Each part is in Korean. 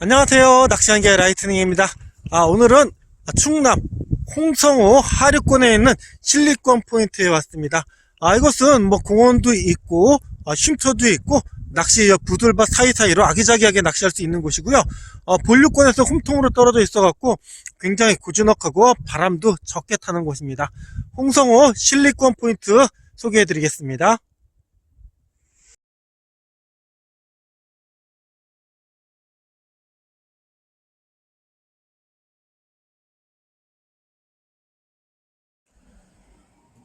안녕하세요. 낚시한개 라이트닝입니다. 아, 오늘은 충남 홍성호 하류권에 있는 실리권 포인트에 왔습니다. 아, 이곳은 뭐 공원도 있고, 아, 쉼터도 있고, 낚시 부들밭 사이사이로 아기자기하게 낚시할 수 있는 곳이고요. 어, 본류권에서 홈통으로 떨어져 있어 갖고 굉장히 고즈넉하고 바람도 적게 타는 곳입니다. 홍성호 실리권 포인트 소개해 드리겠습니다.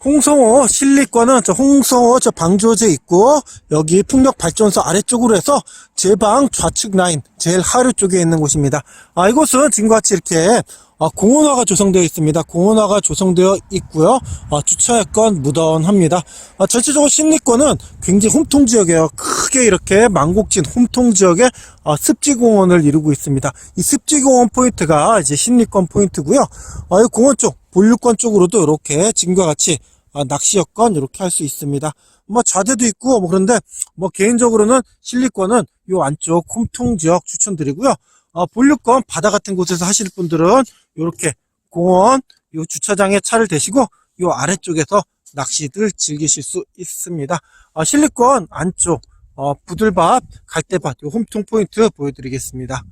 홍성호 실리권은 저 홍성호 저 방조제 있고 여기 풍력 발전소 아래쪽으로 해서 제방 좌측 라인 제일 하류 쪽에 있는 곳입니다. 아 이곳은 지금과 같이 이렇게 아, 공원화가 조성되어 있습니다. 공원화가 조성되어 있고요. 아, 주차여건 무던합니다. 아, 전체적으로 실리권은 굉장히 홈통 지역이에요. 크게 이렇게 망곡진 홈통 지역에 아, 습지공원을 이루고 있습니다. 이 습지공원 포인트가 이제 실리권 포인트고요. 아, 이 공원 쪽 본류권 쪽으로도 이렇게 지금과 같이 아, 낚시 여건 이렇게 할 수 있습니다. 뭐 좌대도 있고 뭐 그런데 뭐 개인적으로는 실리권은 요 안쪽 홈통 지역 추천드리고요. 어, 본류권 바다 같은 곳에서 하실 분들은 이렇게 공원 요 주차장에 차를 대시고 요 아래쪽에서 낚시들 즐기실 수 있습니다. 어, 실리권 안쪽 어, 부들밭 갈대밭 요 홈통 포인트 보여드리겠습니다.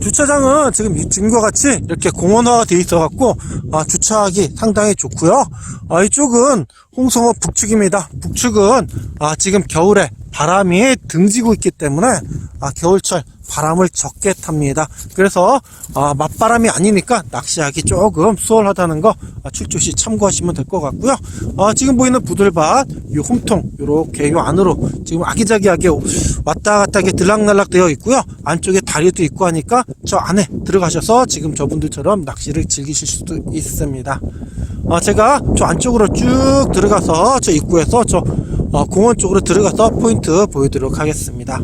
주차장은 지금 지금과 같이 이렇게 공원화가 되어 있어 갖고 아, 주차하기 상당히 좋고요. 아, 이쪽은 홍성호 북측입니다. 북측은 아, 지금 겨울에 바람이 등지고 있기 때문에 아, 겨울철 바람을 적게 탑니다. 그래서 아, 맞바람이 아니니까 낚시하기 조금 수월하다는 거 아, 출조시 참고하시면 될 것 같고요. 아, 지금 보이는 부들밭 이 홈통 요렇게 요 안으로 지금 아기자기하게 왔다 갔다 하게 들락날락 되어 있고요. 안쪽에 다리도 있고 하니까 저 안에 들어가셔서 지금 저분들처럼 낚시를 즐기실 수도 있습니다 어, 제가 저 안쪽으로 쭉 들어가서 저 입구에서 저 어, 공원 쪽으로 들어가서 포인트 보여드리도록 하겠습니다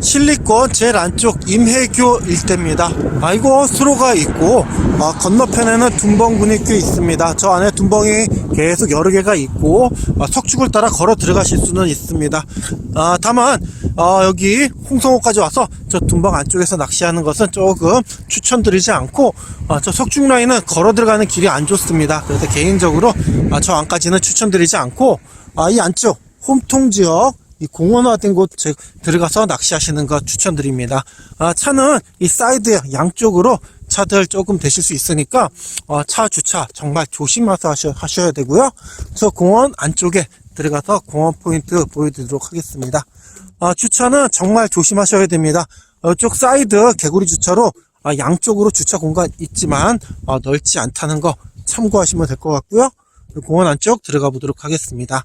실리권 제일 안쪽 임해교 일대입니다. 아이고 수로가 있고 아, 건너편에는 둔벙군이 꽤 있습니다. 저 안에 둔벙이 계속 여러 개가 있고 아, 석축을 따라 걸어 들어가실 수는 있습니다. 아, 다만 아, 여기 홍성호까지 와서 저 둔벙 안쪽에서 낚시하는 것은 조금 추천드리지 않고 아, 저 석축 라인은 걸어 들어가는 길이 안 좋습니다. 그래서 개인적으로 아, 저 안까지는 추천드리지 않고 아, 이 안쪽 홈통 지역 이 공원화된 곳 들어가서 낚시하시는 거 추천드립니다. 아, 차는 이 사이드 양쪽으로 차들 조금 되실 수 있으니까 어, 차 주차 정말 조심해서 하셔, 하셔야 되고요. 저 공원 안쪽에 들어가서 공원 포인트 보여드리도록 하겠습니다. 아, 주차는 정말 조심하셔야 됩니다. 이쪽 사이드 개구리 주차로 아, 양쪽으로 주차 공간 있지만 아, 넓지 않다는 거 참고하시면 될 것 같고요. 공원 안쪽 들어가 보도록 하겠습니다.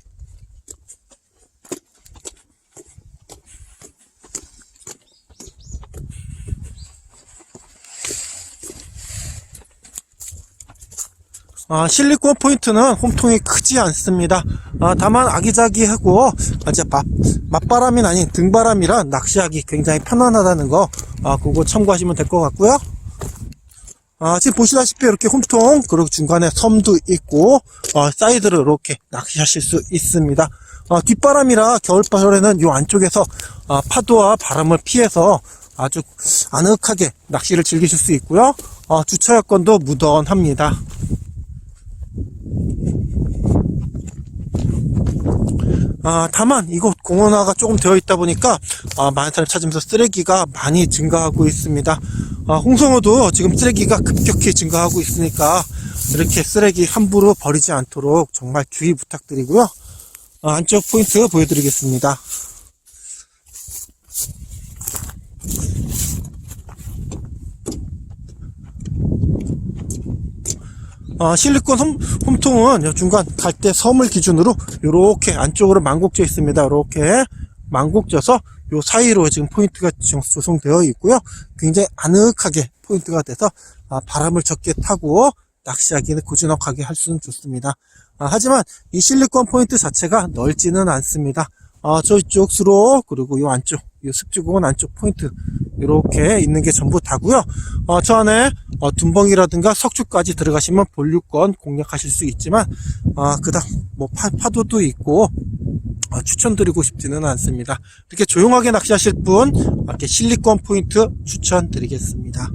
아, 실리콘 포인트는 홈통이 크지 않습니다. 아, 다만 아기자기하고 이제 맛, 맞바람이 아닌 등바람이라 낚시하기 굉장히 편안하다는 거 아, 그거 참고하시면 될 것 같고요. 아, 지금 보시다시피 이렇게 홈통 그리고 중간에 섬도 있고 어, 사이드로 이렇게 낚시하실 수 있습니다. 어, 뒷바람이라 겨울바람에는 이 안쪽에서 어, 파도와 바람을 피해서 아주 아늑하게 낚시를 즐기실 수 있고요. 어, 주차 여건도 무던합니다. 아, 다만 이곳 공원화가 조금 되어 있다 보니까 아, 많은 사람이 찾으면서 쓰레기가 많이 증가하고 있습니다. 아, 홍성호도 지금 쓰레기가 급격히 증가하고 있으니까 이렇게 쓰레기 함부로 버리지 않도록 정말 주의 부탁드리고요. 아, 안쪽 포인트 보여드리겠습니다. 어, 실리콘 홈, 홈통은 중간 갈 때 섬을 기준으로 이렇게 안쪽으로 망곡져 있습니다. 이렇게 망곡져서 요 사이로 지금 포인트가 조성되어 있고요. 굉장히 아늑하게 포인트가 돼서 아, 바람을 적게 타고 낚시하기는 고즈넉하게 할 수는 좋습니다. 아, 하지만 이 실리콘 포인트 자체가 넓지는 않습니다. 아, 저쪽 수로 그리고 이 안쪽 이 습지공원 안쪽 포인트 이렇게 있는 게 전부 다고요. 어, 저 안에 어, 둔벙이라든가 석축까지 들어가시면 본류권 공략하실 수 있지만 어, 그다음 뭐 파, 파도도 있고 어, 추천드리고 싶지는 않습니다. 이렇게 조용하게 낚시하실 분 이렇게 실리콘 포인트 추천드리겠습니다.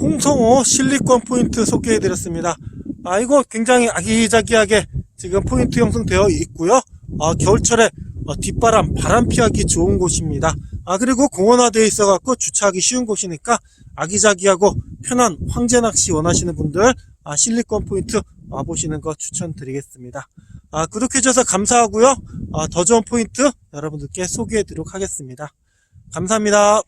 홍성호 실리콘 포인트 소개해드렸습니다. 아 이거 굉장히 아기자기하게 지금 포인트 형성되어 있고요. 아, 겨울철에 어, 뒷바람 바람 피하기 좋은 곳입니다. 아 그리고 공원화되어 있어갖고 주차하기 쉬운 곳이니까 아기자기하고 편한 황제 낚시 원하시는 분들 아, 실리콘 포인트 와보시는 거 추천드리겠습니다. 아, 구독해주셔서 감사하고요. 아, 더 좋은 포인트 여러분들께 소개해드리도록 하겠습니다. 감사합니다.